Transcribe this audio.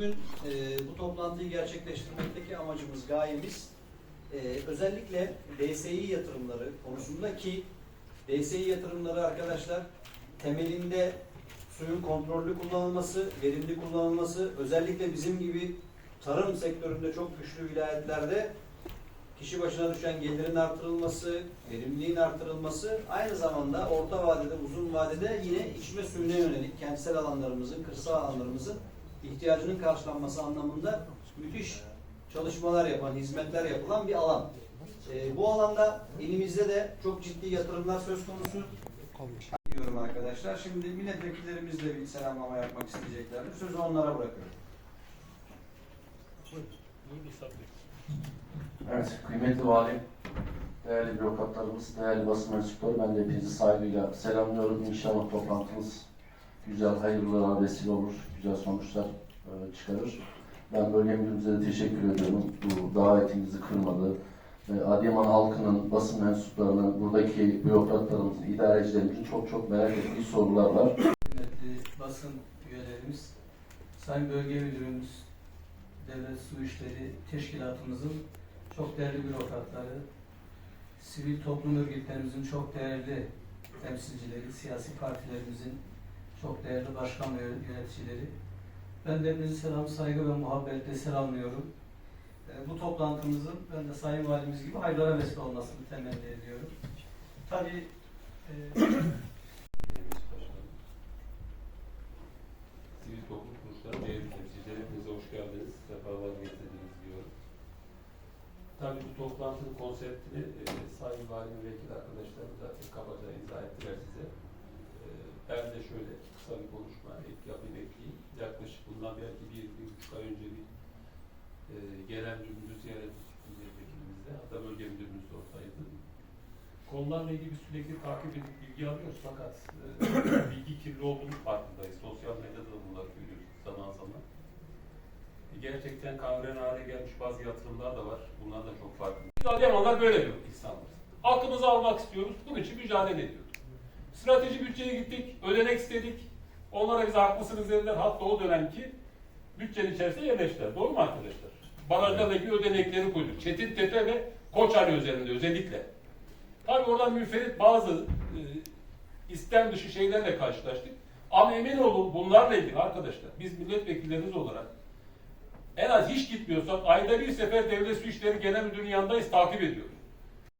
bugün e, bu toplantıyı gerçekleştirmekteki amacımız, gayemiz e, özellikle DSİ yatırımları konusunda ki DSİ yatırımları arkadaşlar temelinde suyun kontrollü kullanılması, verimli kullanılması, özellikle bizim gibi tarım sektöründe çok güçlü vilayetlerde kişi başına düşen gelirin artırılması, verimliliğin artırılması, aynı zamanda orta vadede, uzun vadede yine içme suyuna yönelik kentsel alanlarımızın, kırsal alanlarımızın ihtiyacının karşılanması anlamında müthiş çalışmalar yapan, hizmetler yapılan bir alan. Ee, bu alanda elimizde de çok ciddi yatırımlar söz konusu. Diyorum arkadaşlar. Şimdi milletvekillerimizle bir selamlama yapmak isteyeceklerdir. Sözü onlara bırakıyorum. Evet, kıymetli valim, değerli bürokratlarımız, değerli basın mensupları, ben de hepinizi saygıyla selamlıyorum. İnşallah toplantımız güzel, hayırlılara vesile olur, güzel sonuçlar e, çıkarır. Ben bölge müdürümüze de teşekkür ediyorum. Bu davetimizi kırmadı. E, Adıyaman halkının, basın mensuplarının, buradaki bürokratlarımızın, idarecilerimizin çok çok merak ettiği sorular var. Kıymetli basın üyelerimiz, Sayın Bölge Müdürümüz, Devlet Su İşleri Teşkilatımızın çok değerli bürokratları, sivil toplum örgütlerimizin çok değerli temsilcileri, siyasi partilerimizin çok değerli başkan ve yöneticileri. Ben de hepinizi selam, saygı ve muhabbetle selamlıyorum. E, Bu toplantımızın ben de Sayın Valimiz gibi hayırlara vesile olmasını temenni ediyorum. Tabii e, Sivil toplum kuruluşları değerli temsilcileri hepinize hoş geldiniz. Sefalar getirdiniz diyorum. Tabii bu toplantının konseptini e, Sayın Valim ve Vekil arkadaşlarım zaten kabaca izah ettiler size. E, ben de şöyle kısa bir konuşma ek yapayım ekleyeyim. Yaklaşık bundan belki bir, bir buçuk ay önce bir e, genel müdürümüzü ziyaret ettik milletvekilimizle. Hatta bölge müdürümüz de oradaydı. Konularla ilgili sürekli takip edip bilgi alıyoruz fakat e, bilgi kirli olduğunun farkındayız. Sosyal medyada da bunları görüyoruz zaman zaman. E, gerçekten kangren hale gelmiş bazı yatırımlar da var. Bunlar da çok farklı. Biz böyle bir insanlarız. Hakkımızı almak istiyoruz. Bunun için mücadele ediyoruz. Strateji bütçeye gittik, ödenek istedik. Onlara bize haklısınız dediler. Hatta o dönemki bütçenin içerisine yerleştiler. Doğru mu arkadaşlar? Barajlardaki ödenekleri koyduk. Çetin Tepe ve Koçali üzerinde özellikle. Tabii orada müferit bazı e, istem dışı şeylerle karşılaştık. Ama emin olun bunlarla ilgili arkadaşlar biz milletvekilleriniz olarak en az hiç gitmiyorsak ayda bir sefer Devlet Su İşleri Genel Müdürlüğü'nün yanındayız, takip ediyoruz.